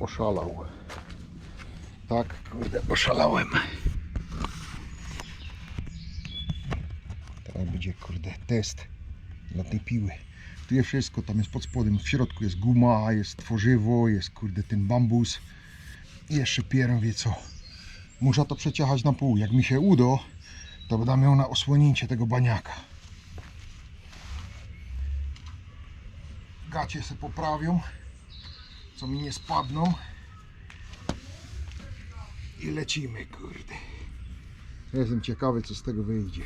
oszalał. Tak, kurde, oszalałem. Teraz będzie, kurde, test dla tej piły. Tu jest wszystko, tam jest pod spodem, w środku jest guma, jest tworzywo, jest, kurde, ten bambus. I jeszcze pierę wie co. Muszę to przeciachać na pół. Jak mi się uda, to będę miał na osłonięcie tego baniaka. Gacie se poprawią, co mi nie spadną. I lecimy, kurde. Jestem ciekawy, co z tego wyjdzie.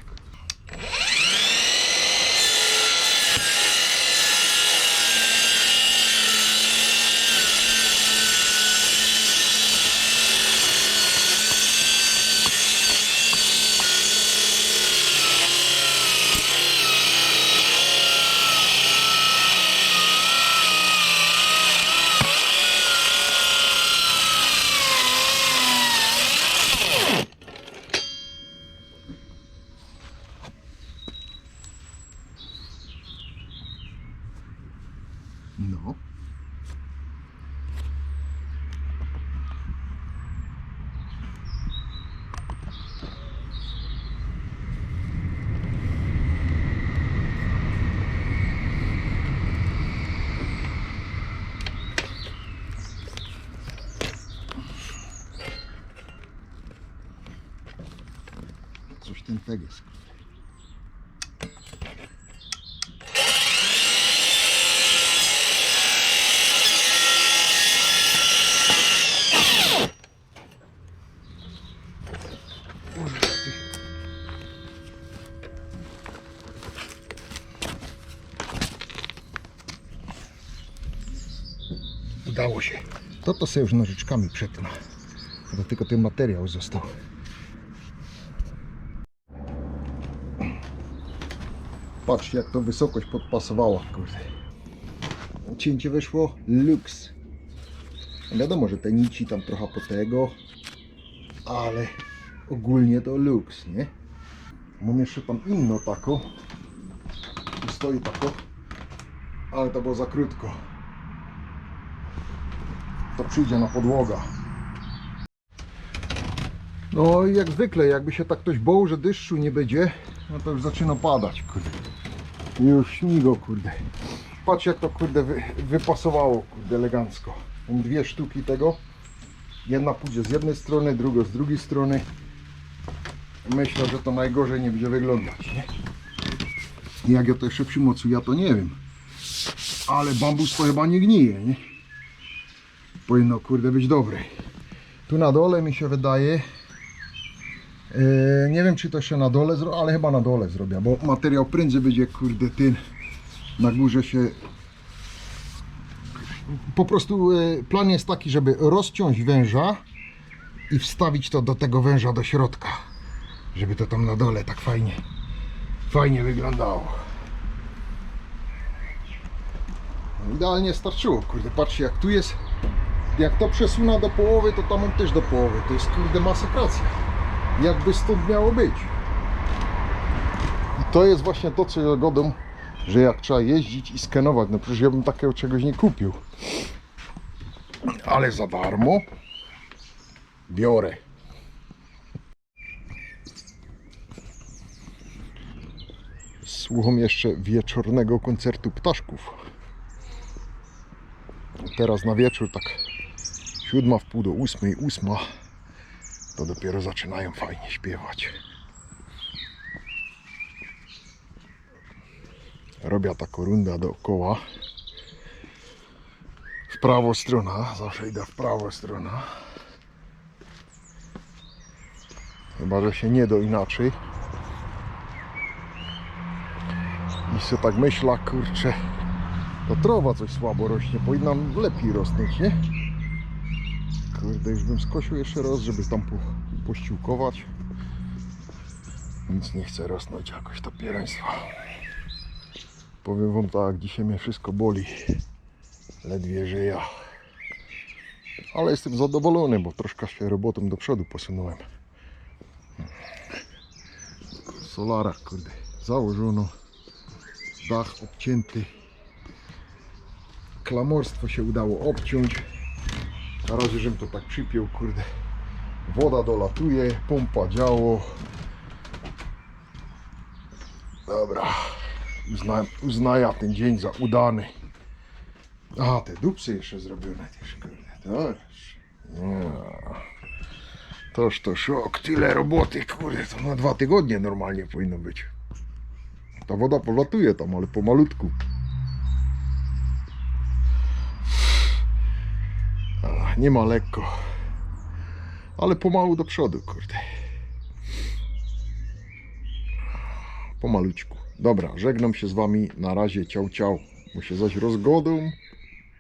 No. Coś ten teges. Udało się. To to sobie już nożyczkami przetnę. To tylko ten materiał został. Patrzcie jak to wysokość podpasowała, kurde. Cięcie wyszło luks. Wiadomo, że te nici tam trochę po tego, ale ogólnie to luks, nie? Mam jeszcze tam inną taką. Tu stoi tako, ale to było za krótko. To przyjdzie na podłoga. No i jak zwykle, jakby się tak ktoś bał, że deszczu nie będzie, no to już zaczyna padać, kurde. Już śmigo, kurde. Patrz jak to, kurde, wy, wypasowało, kurde, elegancko. Mam dwie sztuki tego. Jedna pójdzie z jednej strony, druga z drugiej strony. Myślę, że to najgorzej nie będzie wyglądać, nie? Jak ja to jeszcze przymocuję, ja to nie wiem. Ale bambus to chyba nie gnije, nie? Powinno, kurde, być dobre. Tu na dole mi się wydaje, E, nie wiem czy to się na dole zrobię, ale chyba na dole zrobię, bo materiał prędzej będzie kurde ten na górze się po prostu e, plan jest taki, żeby rozciąć węża i wstawić to do tego węża do środka, żeby to tam na dole tak fajnie fajnie wyglądało. Idealnie starczyło, kurde, patrzcie jak tu jest jak to przesunę do połowy, to tam on też do połowy, to jest kurde masakracja jakby stąd miało być. I to jest właśnie to, co ja godą, że jak trzeba jeździć i skenować, no przecież ja bym takiego czegoś nie kupił. Ale za darmo biorę. Słucham jeszcze wieczornego koncertu ptaszków. Teraz na wieczór tak siódma w pół do ósmej, ósma to dopiero zaczynają fajnie śpiewać. Robię taką rundę dookoła. W prawo strona, zawsze idę w prawo strona. Chyba, że się nie do inaczej. I sobie tak myślę, kurczę, to trawa coś słabo rośnie, powinna lepiej rosnąć, nie? Kurde, już bym skosił jeszcze raz, żeby tam po, pościółkować. Nic nie chce rosnąć jakoś to piereństwo. Powiem wam tak, dzisiaj mnie wszystko boli. Ledwie żyję. Ale jestem zadowolony, bo troszkę się robotą do przodu posunąłem. Solara, kurde, założono. Dach obcięty. Klamorstwo się udało obciąć. Na razie, żebym to tak przypiął, kurde. Woda dolatuje, pompa działo. Dobra. Uzna, uznaję ten dzień za udany. A, te dupsy jeszcze zrobione też, kurde. Ja. Toż to szok, tyle roboty, kurde, to na dwa tygodnie normalnie powinno być. Ta woda powlatuje tam, ale pomalutku. A, nie ma lekko. Ale pomału do przodu, kurde. Pomalućku. Dobra, żegnam się z wami. Na razie, ciao, ciao. Się zaś rozgodą.